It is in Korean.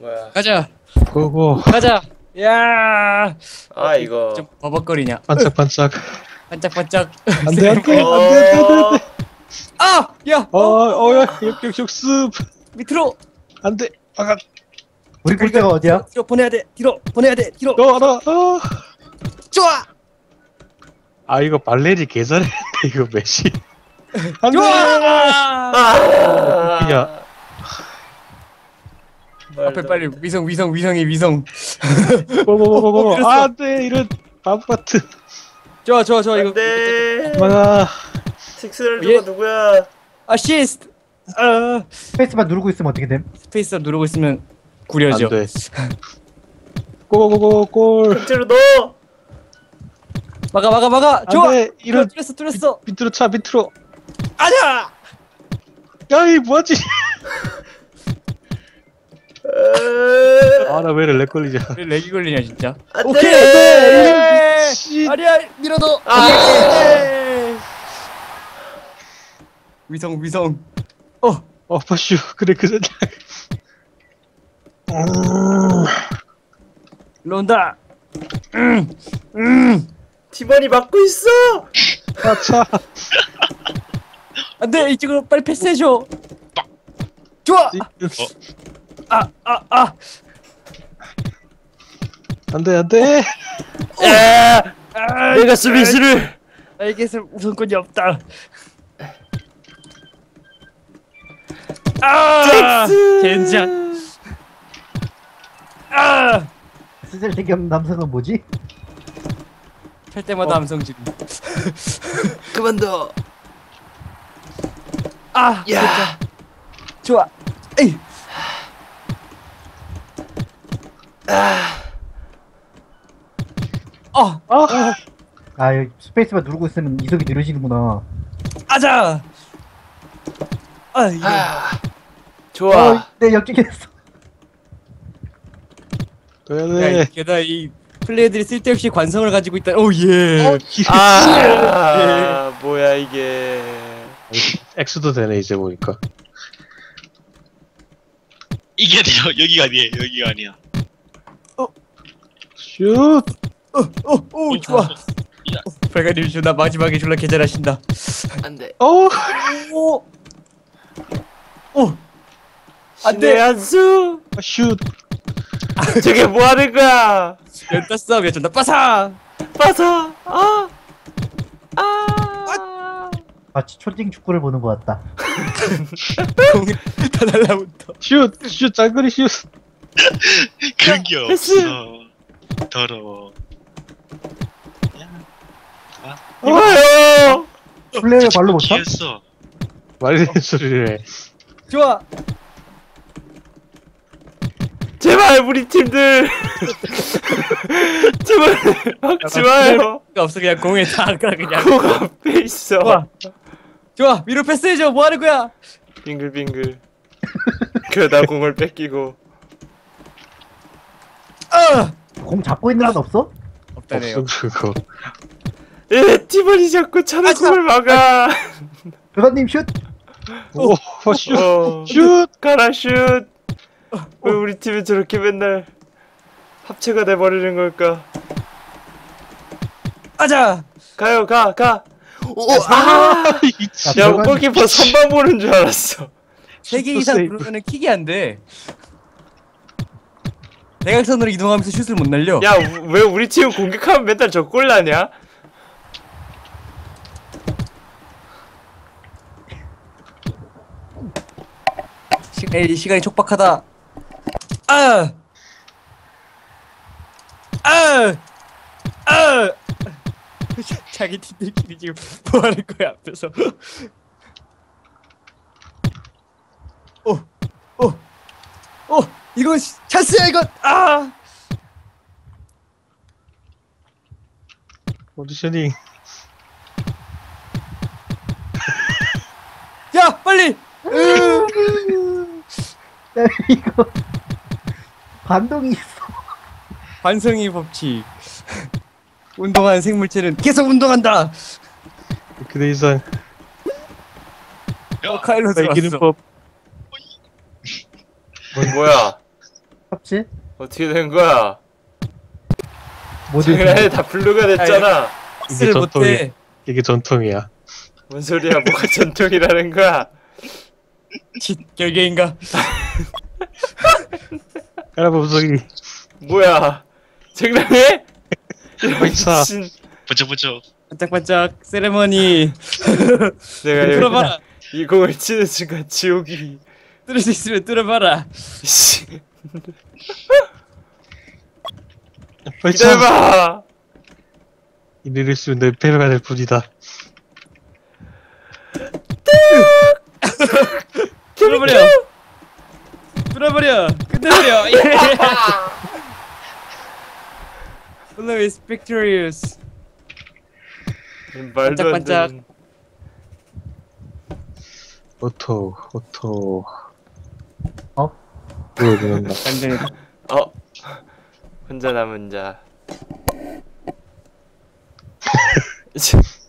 뭐야? 가자. 고고. 가자. 야! 아 이거. 좀 버벅거리냐? 반짝반짝. 반짝반짝. 안돼 안돼 안돼 어. 아야! 어, 어어야 역역역습. 밑으로. 안돼. 아가. 우리 꼴대가 어디야? 뒤로 보내야 돼. 뒤로 보내야 돼. 뒤로. 너 알아 어. 좋아! 아 이거 발레리 개잘했는데 이거 메시. 안돼 좋아! 아. 야 앞에 빨리 위성 위성 위성이 위성. 고고고고고 그랬어. 안돼 이런 바보 같은 좋아 좋아 좋아. 이거 안돼. 막아 식스를 예. 누가 누구야? 아시스트. 아. 스페이스만 누르고 있으면 어떻게 됨? 스페이스 누르고 있으면 구려져 안 돼. 고고고고 골. 현재로 넣어. 막아 막아 막아. 좋아. 안돼. 이런 뚫렸어 뚫렸어. 밑으로 차 밑으로. 아자 야이 뭐하지? 에. 아 나 왜 이래 렉 걸리자 왜 렉이 걸리냐 진짜 안돼. 오케이 네. 씨. 아니야 밀어넣어 아. 예. 위성 위성 어 어 파슈 그래 그래 음, 일로 온다 음음 팀원이 막고 있어. 아차 안돼 이쪽으로 빨리 패스해줘 좋아 아 아 아. 안 돼 안 돼. 아, 내가 스미스를. 나에게서 우선권이 없다. 아. 젠장. 아. 쓰잘데기 없는 남성은 뭐지? 할 때마다 함성 지금. 그만둬. 아 야. 좋아. 에이 어아아 여기 스페이스만 누르고 있으면 이속이 느려지는구나. 아자 아 이거 아. 좋아. 어, 네 역직했어. 야, 돼 게다가 이 플레이들이 쓸데없이 관성을 가지고 있다 오 예 아. 뭐야 이게. 엑스도 되네 이제 보니까 이게 돼요. 여기가 아니에요. 여기가 아니야. 슛 오오 좋아 발가님 존나 마지막에 졸라 개잘하신다 안돼. 어오 오. 안돼 한수. 슛 저게 뭐 하는 거야? 연타 싸움이야 존나 빠사 빠져. 아. 아. 마치 초딩 축구를 보는 것 같다. 공이 다 날라붙어 슛 슛 짱거리 슛 그런 게 패스. 없어. 더러워. 이거요. 플레이어 발로 못 차? 기했어. 말이 되는 소리를 해 좋아 제발 우리 팀들. 제발 막지 마요. 없어 그냥 공에 다 아까 그냥 코 앞에 있어. 좋아 좋아 위로 패스해줘 뭐 하는 거야 빙글빙글. 그러다 공을 뺏기고. 아 공 잡고 있는 건 없어? 없다네요 없어 그거 에 팀원이 자꾸 차는 아, 참. 공을 막아. 그거님 슛. 오슛 어. 슛 가라 슛. 왜 우리 팀이 저렇게 맨날 합체가 돼 버리는 걸까? 아자 가요 가 가. 오, 아! 아, 야, 야 들어가니- 골키퍼 선방 보는 줄 알았어. 세개 슛도 이상. 누르면은 킥이 안 돼 대각선으로 이동하면서 슛을 못 날려 야 왜 우리 팀 공격하면 맨날 저골 나냐? 시, 에이, 시간이 촉박하다. 아! 아! 아! 자기 팀들끼리 지금 뭐 하는 거야, 앞에서. 오! 오! 오! 이거 시- 찬스야, 이거! 아! 오디셔닝 야, 빨리! 으! 야, 이거 반동이 있어. 반성의 법칙. 운동하는 생물체는 계속 운동한다! 그대 이상 어, 카일로 이기는 들어왔어. 법 뭐야? 합체? 어떻게 된 거야? 장난에 다 블루가 됐잖아. 이게 쓸 전통이야. 못해. 이게 전통이야. 뭔 소리야? 뭐가 전통이라는 거야? 칫 결계인가? 할아버지 뭐야? 장난해? 미친. 번쩍번쩍. 반짝반짝 세레머니. 내가 뚫어봐라. 이 공을 치는 순간 지옥이. 뚫을 수 있으면 뚫어봐라. 씨. 벌써 기다려봐. 이를 쓰면 내 패배가 될 뿐이다. 뚫어버려. 뚫어버려. 끝내버려. 예. Blue is victorious. 말도 안 반짝반짝. 되는. 오토 오토. 어? 보여준다. 완전히 어. 혼자 남은 자.